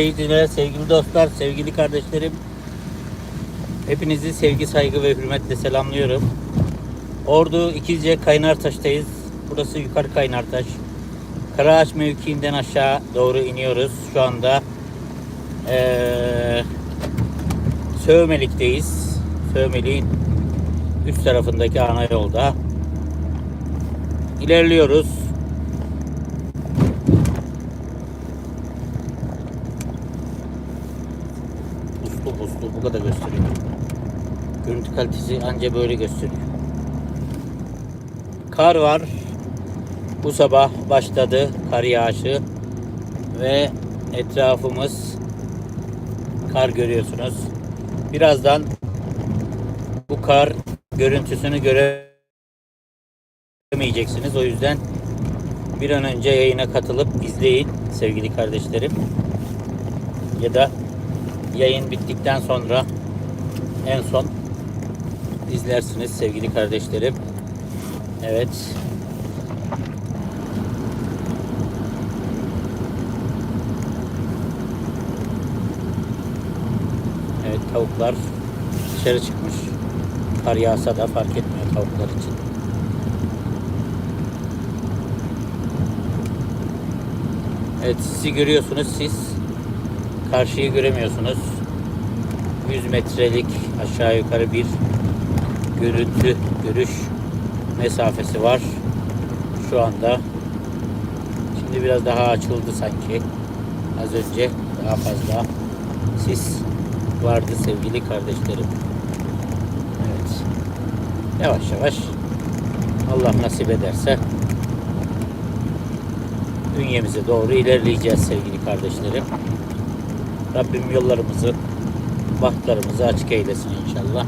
seyirciler, sevgili dostlar, sevgili kardeşlerim. Hepinizi sevgi, saygı ve hürmetle selamlıyorum. Ordu İkizce Kaynartaş'tayız. Burası yukarı Kaynartaş. Karaağaç mevkiinden aşağı doğru iniyoruz. Şu anda eee Sövmelik'teyiz. Sövmelik'in üst tarafındaki ana yolda. İlerliyoruz. Puslu puslu bu kadar gösteriyor. Görüntü kalitesi anca böyle gösteriyor. Kar var. Bu sabah başladı kar yağışı ve etrafımız kar görüyorsunuz. Birazdan bu kar görüntüsünü göremeyeceksiniz. O yüzden bir an önce yayına katılıp izleyin sevgili kardeşlerim. Ya da yayın bittikten sonra en son izlersiniz sevgili kardeşlerim. Evet. Evet tavuklar dışarı çıkmış. Kar yağsa da fark etmiyor tavuklar için. Evet sizi görüyorsunuz siz. Karşıyı göremiyorsunuz. 100 metrelik aşağı yukarı bir görüntü, görüş mesafesi var. Şu anda. Şimdi biraz daha açıldı sanki. Az önce daha fazla sis vardı sevgili kardeşlerim. Evet. Yavaş yavaş Allah nasip ederse bünyemize doğru ilerleyeceğiz sevgili kardeşlerim. Rabbim yollarımızı, bahtlarımızı açık eylesin inşallah.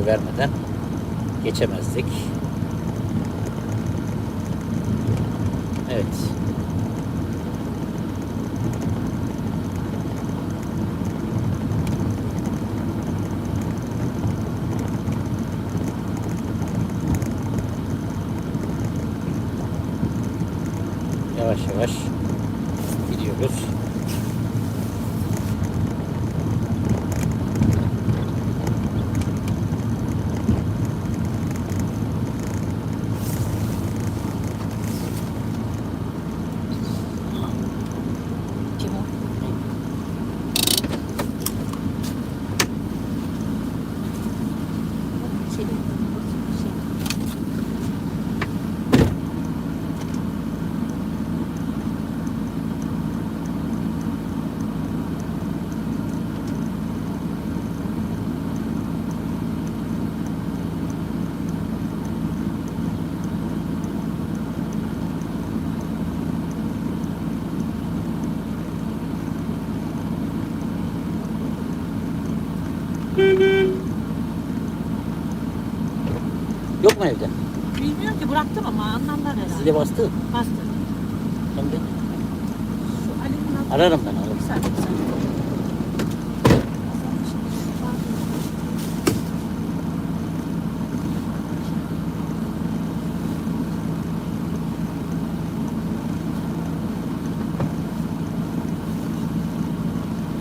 Selamımızı vermeden geçemezdik. Evet. Yavaş yavaş gidiyoruz. Kim o? Şey, şey. Mu evde? Bilmiyorum ki bıraktım ama anlamlar herhalde. Size bastı. Bastı. Hem de ararım ben ararım. Bir saniye.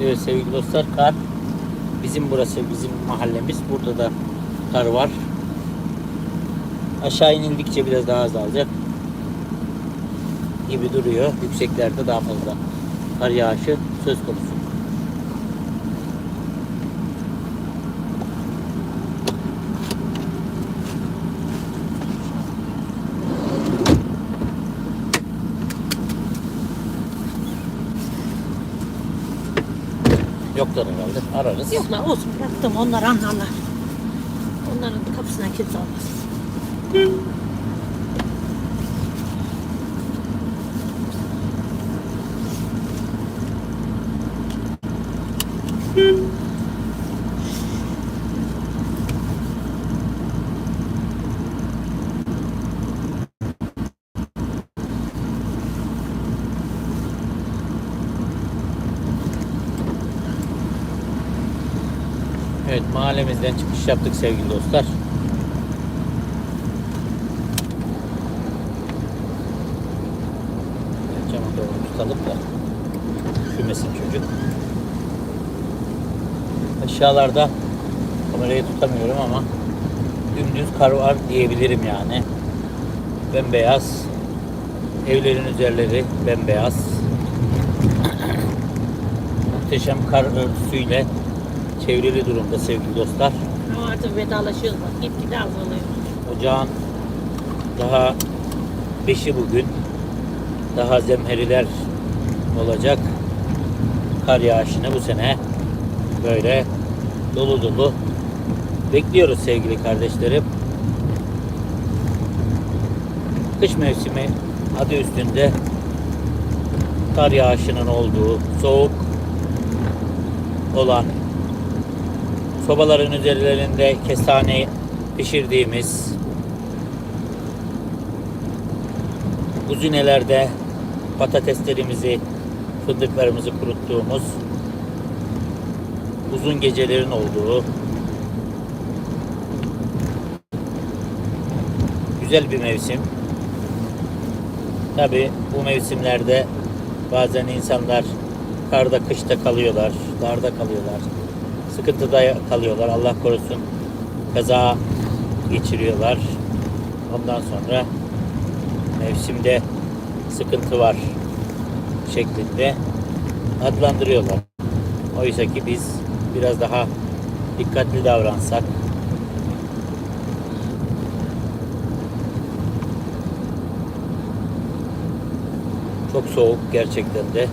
Evet sevgili dostlar kar bizim burası bizim mahallemiz. Burada da kar var. Aşağı inildikçe biraz daha azalacak gibi duruyor. Yükseklerde daha fazla kar yağışı söz konusu. Yoklar herhalde. Ararız. Yok lan olsun bıraktım onlar anlarlar. Onların kapısına kimse olmaz. Evet mahallemizden çıkış yaptık sevgili dostlar. Camı doğru tutalım da üşümesin çocuk. Aşağılarda kamerayı tutamıyorum ama dümdüz kar var diyebilirim yani. Bembeyaz. Evlerin üzerleri bembeyaz. Muhteşem kar örtüsüyle çevrili durumda sevgili dostlar. Ama artık vedalaşıyoruz bak. Gitgide azalıyor. Ocağın daha beşi bugün. Daha zemheriler olacak. Kar yağışını bu sene böyle dolu dolu bekliyoruz sevgili kardeşlerim. Kış mevsimi adı üstünde kar yağışının olduğu, soğuk olan sobaların üzerlerinde kestane pişirdiğimiz kuzinelerde patateslerimizi, fındıklarımızı kuruttuğumuz uzun gecelerin olduğu güzel bir mevsim. Tabi bu mevsimlerde bazen insanlar karda kışta kalıyorlar, darda kalıyorlar, sıkıntıda kalıyorlar. Allah korusun kaza geçiriyorlar. Ondan sonra mevsimde sıkıntı var şeklinde adlandırıyorlar. Oysa ki biz biraz daha dikkatli davransak çok soğuk gerçekten de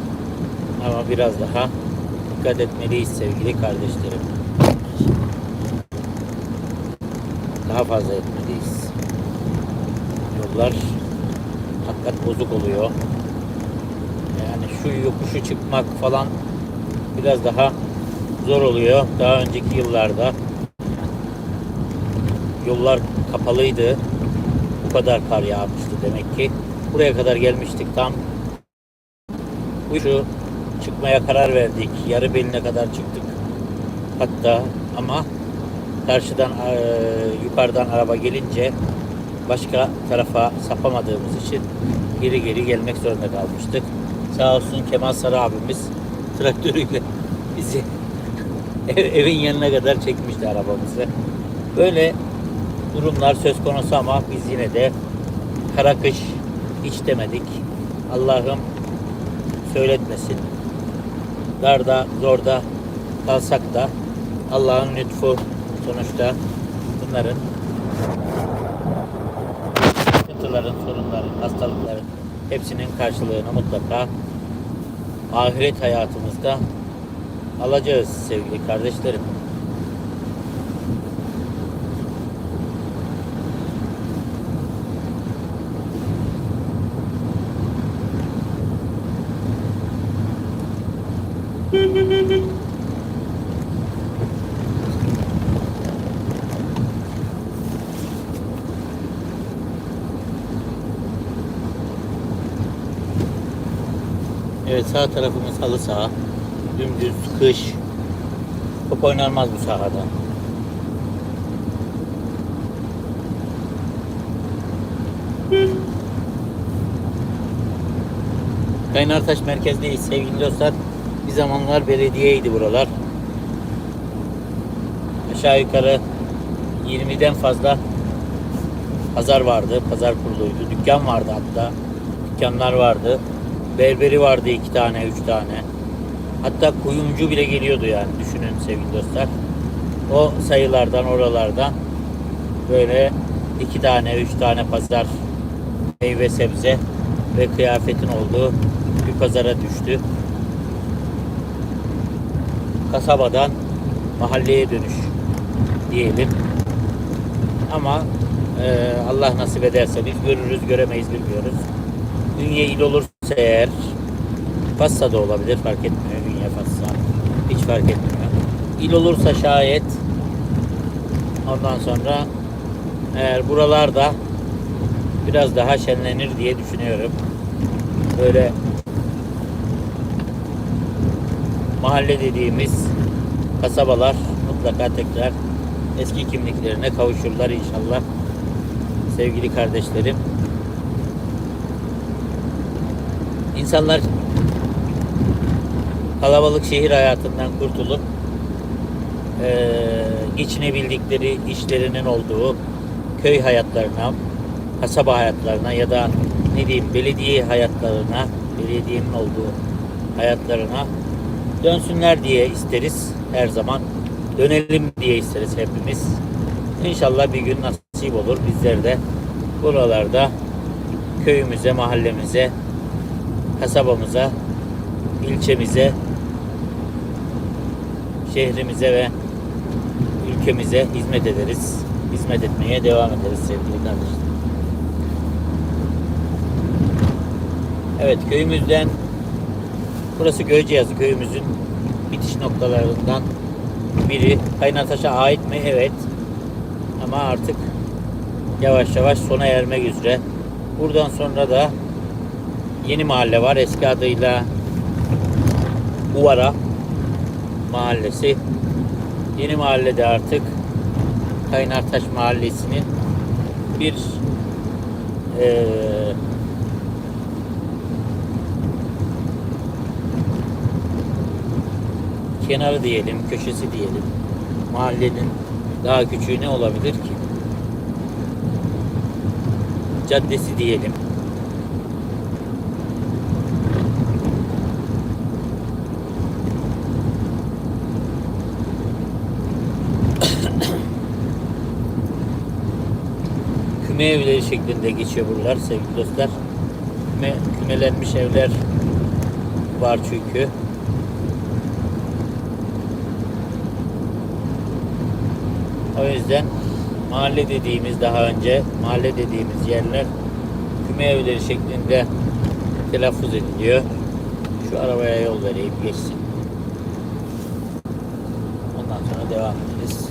ama biraz daha dikkat etmeliyiz sevgili kardeşlerim. Daha fazla etmeliyiz. Yollar hakikat bozuk oluyor. Yani şu yokuşu çıkmak falan biraz daha zor oluyor. Daha önceki yıllarda yollar kapalıydı. Bu kadar kar yağmıştı demek ki. Buraya kadar gelmiştik tam. Şu çıkmaya karar verdik. Yarı beline kadar çıktık. Hatta ama karşıdan eee, yukarıdan araba gelince başka tarafa sapamadığımız için geri geri gelmek zorunda kalmıştık. Sağ olsun Kemal Sarı abimiz traktörüyle bizi ev- evin yanına kadar çekmişti arabamızı. Böyle durumlar söz konusu ama biz yine de kara kış hiç demedik. Allah'ım söyletmesin. Darda, zorda kalsak da Allah'ın lütfu sonuçta bunların sıkıntıların, sorunların, hastalıkların hepsinin karşılığını mutlaka ahiret hayatımızda alacağız sevgili kardeşlerim. Evet sağ tarafımız halı saha. Dümdüz kış. Top oynanmaz bu sahada. Kaynartaş merkezdeyiz sevgili dostlar. Bir zamanlar belediyeydi buralar. Aşağı yukarı 20'den fazla pazar vardı. Pazar kuruluydu. Dükkan vardı hatta. Dükkanlar vardı. Berberi vardı iki tane, üç tane. Hatta kuyumcu bile geliyordu yani düşünün sevgili dostlar. O sayılardan, oralardan böyle iki tane, üç tane pazar meyve sebze ve kıyafetin olduğu bir pazara düştü. Kasabadan mahalleye dönüş diyelim. Ama e, Allah nasip ederse biz görürüz, göremeyiz bilmiyoruz. Ünye il olursa eğer Fassa da olabilir fark etmiyor. Ünye Fassa hiç fark etmiyor. İl olursa şayet ondan sonra eğer buralarda biraz daha şenlenir diye düşünüyorum. Böyle mahalle dediğimiz kasabalar mutlaka tekrar eski kimliklerine kavuşurlar inşallah. Sevgili kardeşlerim. İnsanlar kalabalık şehir hayatından kurtulup eee, geçinebildikleri işlerinin olduğu köy hayatlarına, kasaba hayatlarına ya da ne diyeyim belediye hayatlarına, belediyenin olduğu hayatlarına dönsünler diye isteriz her zaman. Dönelim diye isteriz hepimiz. İnşallah bir gün nasip olur bizler de buralarda köyümüze, mahallemize, kasabamıza, ilçemize, şehrimize ve ülkemize hizmet ederiz. Hizmet etmeye devam ederiz sevgili kardeşlerim. Evet köyümüzden burası Göyceyazı köyümüzün bitiş noktalarından biri. Kaynataş'a ait mi? Evet. Ama artık yavaş yavaş sona ermek üzere. Buradan sonra da yeni mahalle var. Eski adıyla Uvara Mahallesi. Yeni mahallede artık Kaynartaş Mahallesi'nin bir eee kenarı diyelim, köşesi diyelim. Mahallenin daha küçüğü ne olabilir ki? Caddesi diyelim. Küme evleri şeklinde geçiyor buralar sevgili dostlar. Küme, kümelenmiş evler var çünkü. O yüzden mahalle dediğimiz daha önce mahalle dediğimiz yerler küme evleri şeklinde telaffuz ediliyor. Şu arabaya yol vereyim geçsin. Ondan sonra devam ederiz.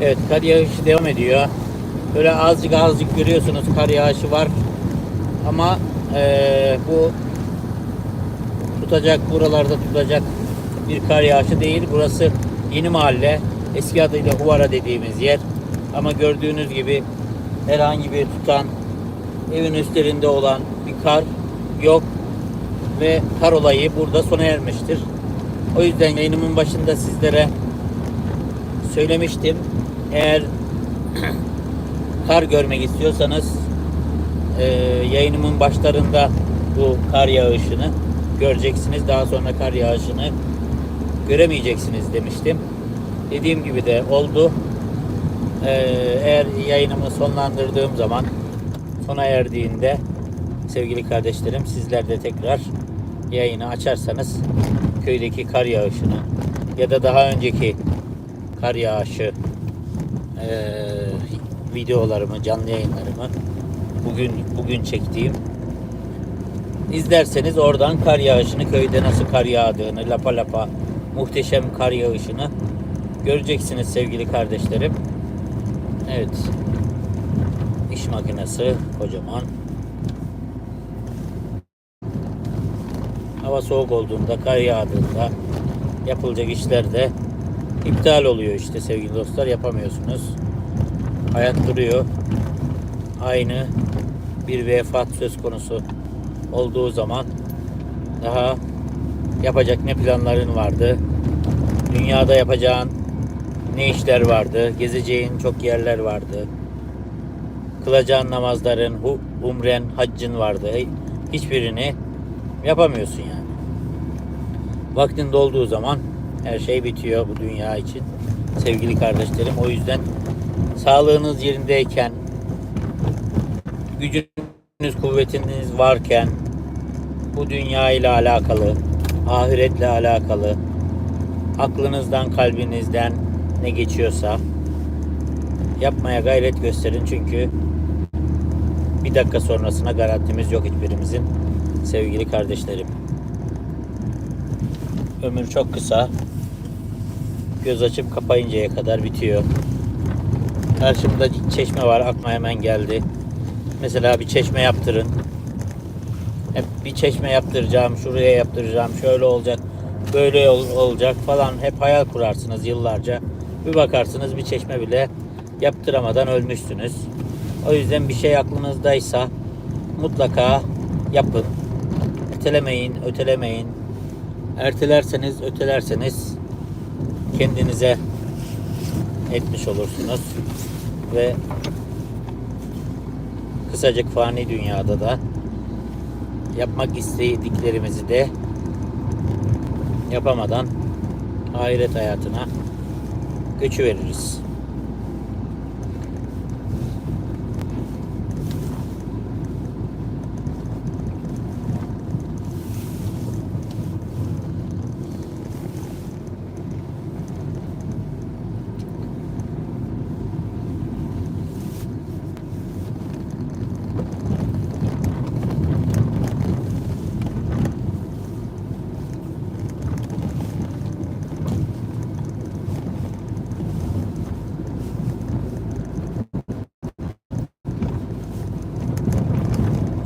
Evet kar yağışı devam ediyor. Böyle azıcık azıcık görüyorsunuz kar yağışı var. Ama eee, bu tutacak buralarda tutacak bir kar yağışı değil. Burası yeni mahalle. Eski adıyla Huvara dediğimiz yer. Ama gördüğünüz gibi herhangi bir tutan evin üstlerinde olan bir kar yok ve kar olayı burada sona ermiştir. O yüzden yayınımın başında sizlere söylemiştim. Eğer kar görmek istiyorsanız e, yayınımın başlarında bu kar yağışını göreceksiniz. Daha sonra kar yağışını göremeyeceksiniz demiştim. Dediğim gibi de oldu. E, eğer yayınımı sonlandırdığım zaman sona erdiğinde sevgili kardeşlerim sizler de tekrar yayını açarsanız köydeki kar yağışını ya da daha önceki kar yağışı eee, videolarımı, canlı yayınlarımı bugün bugün çektiğim izlerseniz oradan kar yağışını köyde nasıl kar yağdığını lapa lapa muhteşem kar yağışını göreceksiniz sevgili kardeşlerim. Evet. İş makinesi kocaman. Hava soğuk olduğunda, kar yağdığında yapılacak işler de iptal oluyor işte sevgili dostlar yapamıyorsunuz. Hayat duruyor. Aynı bir vefat söz konusu olduğu zaman daha yapacak ne planların vardı? Dünyada yapacağın ne işler vardı? Gezeceğin çok yerler vardı. Kılacağın namazların, umren, haccın vardı. Hiçbirini yapamıyorsun yani. Vaktin dolduğu zaman her şey bitiyor bu dünya için. Sevgili kardeşlerim o yüzden sağlığınız yerindeyken gücünüz kuvvetiniz varken bu dünya ile alakalı ahiretle alakalı aklınızdan kalbinizden ne geçiyorsa yapmaya gayret gösterin çünkü bir dakika sonrasına garantimiz yok hiçbirimizin sevgili kardeşlerim ömür çok kısa. Göz açıp kapayıncaya kadar bitiyor. Karşımda çeşme var. Aklıma hemen geldi. Mesela bir çeşme yaptırın. Hep bir çeşme yaptıracağım, şuraya yaptıracağım, şöyle olacak, böyle ol- olacak falan. Hep hayal kurarsınız yıllarca. Bir bakarsınız bir çeşme bile yaptıramadan ölmüşsünüz. O yüzden bir şey aklınızdaysa mutlaka yapın. Ötelemeyin, ötelemeyin. Ertelerseniz, ötelerseniz kendinize etmiş olursunuz. Ve kısacık fani dünyada da yapmak istediklerimizi de yapamadan ahiret hayatına göçü veririz.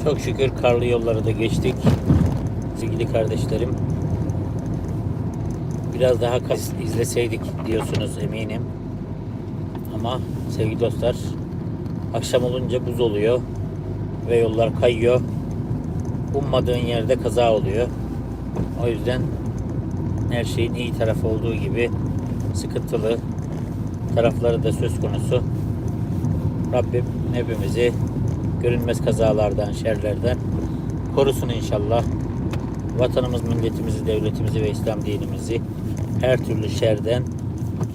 Çok şükür karlı yolları da geçtik. Sevgili kardeşlerim. Biraz daha izleseydik diyorsunuz eminim. Ama sevgili dostlar akşam olunca buz oluyor ve yollar kayıyor. Ummadığın yerde kaza oluyor. O yüzden her şeyin iyi tarafı olduğu gibi sıkıntılı tarafları da söz konusu. Rabbim hepimizi görünmez kazalardan, şerlerden korusun inşallah. Vatanımız, milletimizi, devletimizi ve İslam dinimizi her türlü şerden,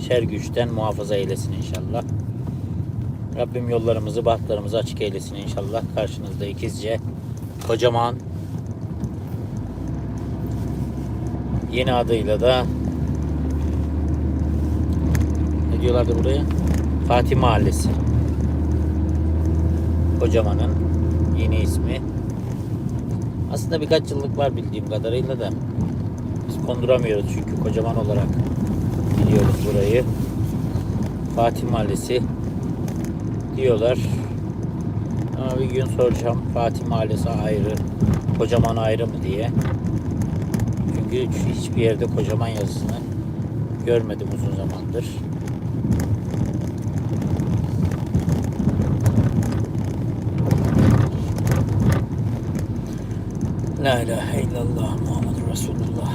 şer güçten muhafaza eylesin inşallah. Rabbim yollarımızı, bahtlarımızı açık eylesin inşallah. Karşınızda ikizce, kocaman, yeni adıyla da ne diyorlardı buraya? Fatih Mahallesi. Kocaman'ın yeni ismi. Aslında birkaç yıllık var bildiğim kadarıyla da biz konduramıyoruz çünkü kocaman olarak biliyoruz burayı. Fatih Mahallesi diyorlar. Ama bir gün soracağım Fatih Mahallesi ayrı, kocaman ayrı mı diye. Çünkü hiçbir yerde kocaman yazısını görmedim uzun zamandır. La ilahe illallah Muhammedur Resulullah.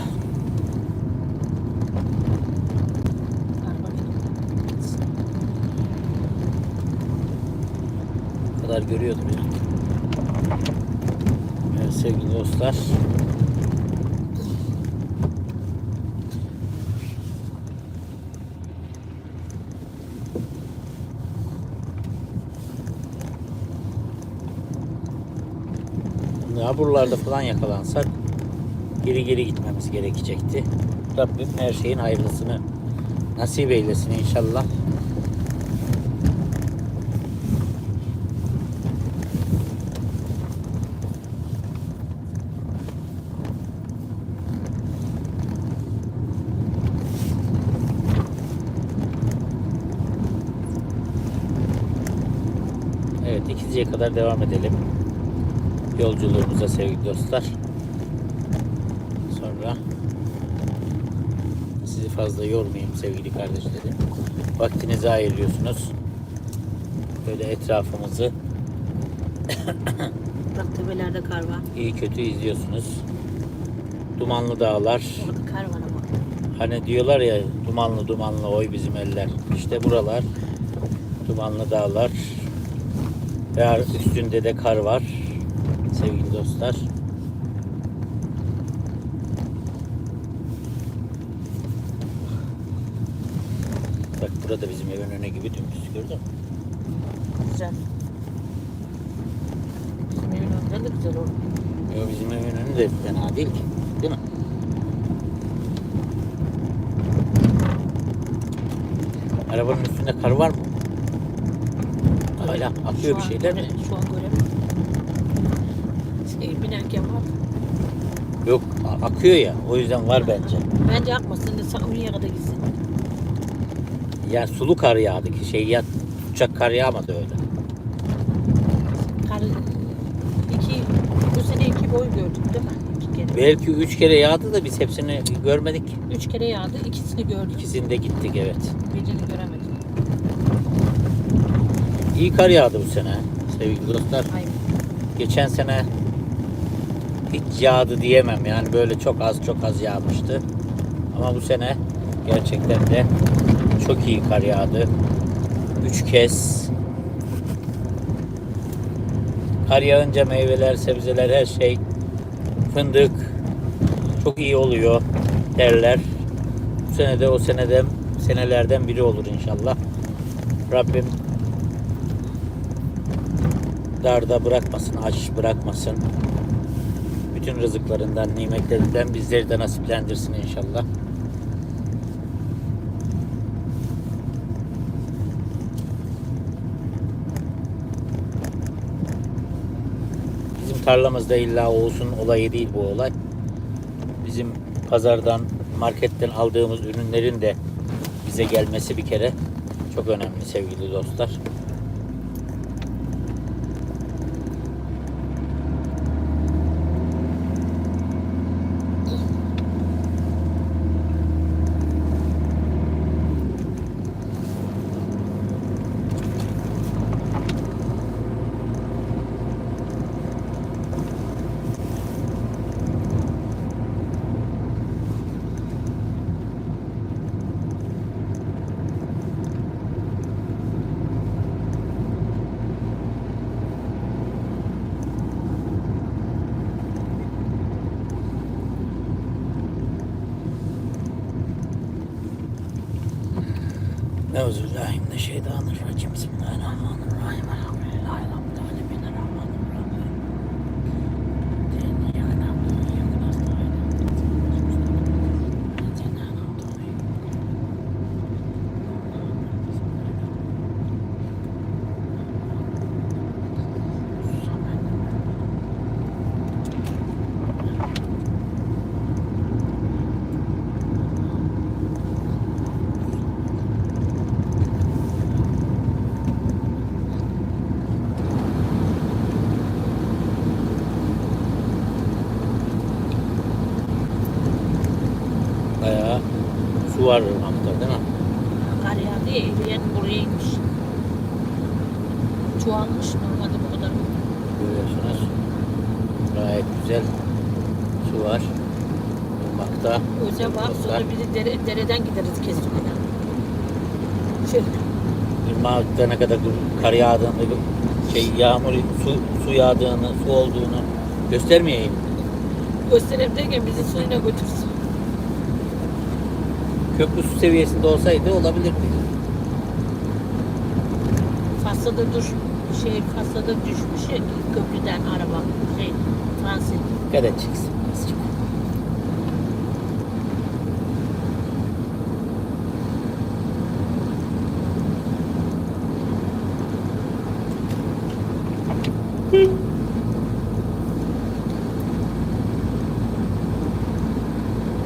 Kadar görüyordum ya. Evet sevgili dostlar. Ya buralarda falan yakalansak geri geri gitmemiz gerekecekti. Rabbim her şeyin hayırlısını nasip eylesin inşallah. Evet ikizciye kadar devam edelim yolculuğumuza sevgili dostlar. Sonra sizi fazla yormayayım sevgili kardeşlerim. Vaktinizi ayırıyorsunuz. Böyle etrafımızı Bak tepelerde kar var. iyi kötü izliyorsunuz. Dumanlı dağlar. Orada kar var ama. Hani diyorlar ya dumanlı dumanlı oy bizim eller. İşte buralar dumanlı dağlar. Ve üstünde de kar var. Sevgili dostlar. Bak burada bizim evin önü gibi dümdüz gördün mü? Güzel. Bizim evin önünden de güzel oldu. Yo, bizim evin önü de fena değil ki. Değil mi? Arabanın üstünde kar var mı? Hala akıyor bir şeyler mi? Şu an göremiyorum. Şey binerken var. Yok akıyor ya o yüzden var bence. Bence akmasın da Samiye'ye kadar gitsin. Yani sulu kar yağdı ki şey ya uçak kar yağmadı öyle. Kar, iki, bu sene iki boy gördük değil mi? İki kere. Belki üç kere yağdı da biz hepsini görmedik. Üç kere yağdı. ikisini gördük. İkisinde gittik evet. Birini göremedik. İyi kar yağdı bu sene sevgili dostlar. Aynen. Geçen sene hiç yağdı diyemem yani böyle çok az çok az yağmıştı. Ama bu sene gerçekten de çok iyi kar yağdı. Üç kez. Kar yağınca meyveler, sebzeler her şey fındık çok iyi oluyor derler. Bu sene de o seneden senelerden biri olur inşallah. Rabbim darda bırakmasın, aç bırakmasın. Bütün rızıklarından, nimetlerinden bizleri de nasiplendirsin inşallah. Bizim tarlamızda illa olsun olayı değil bu olay. Bizim pazardan, marketten aldığımız ürünlerin de bize gelmesi bir kere çok önemli sevgili dostlar. Euzubillahimineşşeytanirracim. Bismillahirrahmanirrahim. Kar yağdı ya, eriyen buraya inmiş. Çoğalmış normalde bu kadar. Görüyorsunuz. Gayet güzel su var. Irmakta. Öze bak sonra Dostlar. bizi dere, dereden gideriz kesinlikle. Şey, Irmakta ne kadar kar yağdığını, şey yağmur, su, su yağdığını, su olduğunu göstermeyeyim. göstereyim derken bizi suyuna götürsün. Köprü su seviyesinde olsaydı olabilirdi. Fasada dur, şey Fasada düşmüş ya köprüden araba, şey transit. Dikkat edeceksin. azıcık.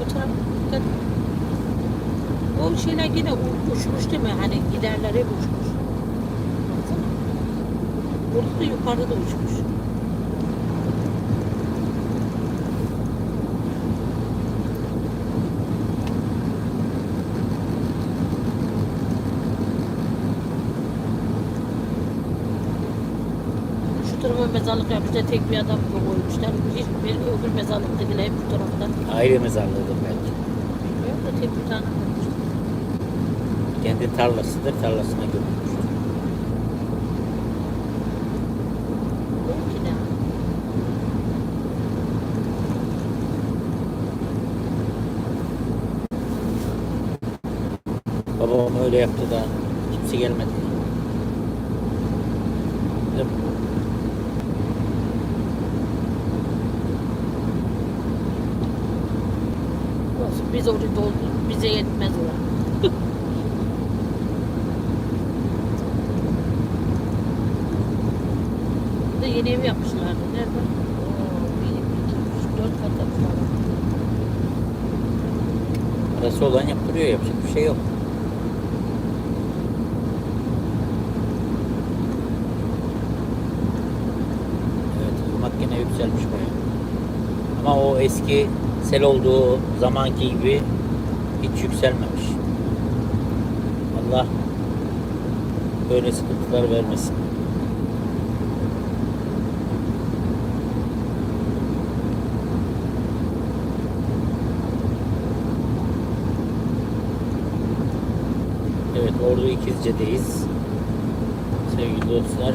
Bu taraf dikkat. O şeyler yine uçmuş değil mi? Hani giderler hep uçmuş. Burada da yukarıda da uçmuş. Şu tarafa mezarlık yapmışlar. Tek bir adam koymuşlar. Hiç bir öbür mezarlıktakiler hep bu tarafta. Aile mezarlığıdır belki. Bilmiyorum da tek bir tane. Kendi tarlasıdır, tarlasına de. Babam öyle yaptı da kimse gelmedi. Olsun, Biz orada doldur, bize yetmez o. yeni ev yapmışlardı. Nerede? Bir, iki, üç, dört kat. Parası olan yaptırıyor. Yapacak bir şey yok. Evet, makine yükselmiş bayağı. Ama o eski sel olduğu zamanki gibi hiç yükselmemiş. Allah böyle sıkıntılar vermesin. Ordu İkizce'deyiz. Sevgili dostlar,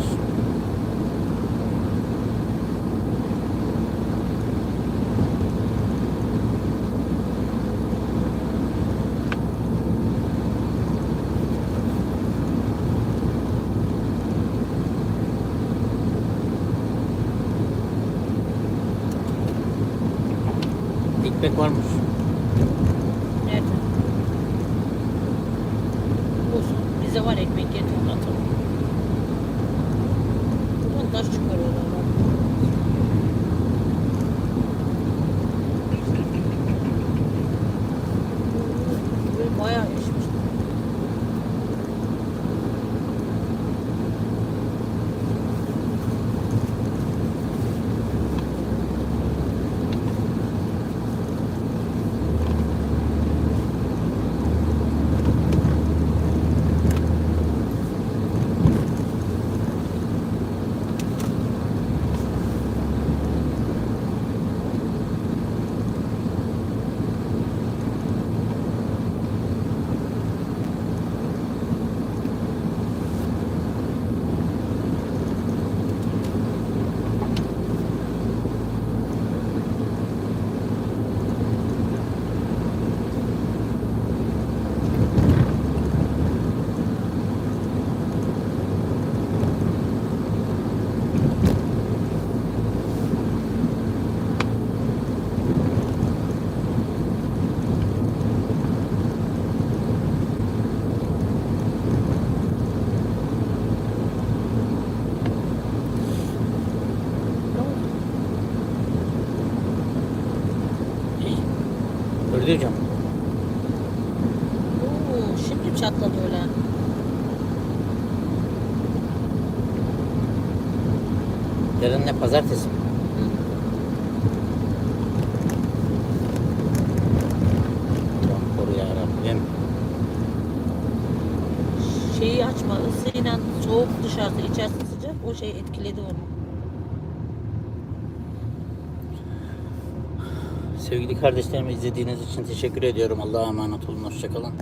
Sevgili kardeşlerim izlediğiniz için teşekkür ediyorum. Allah'a emanet olun. Hoşçakalın.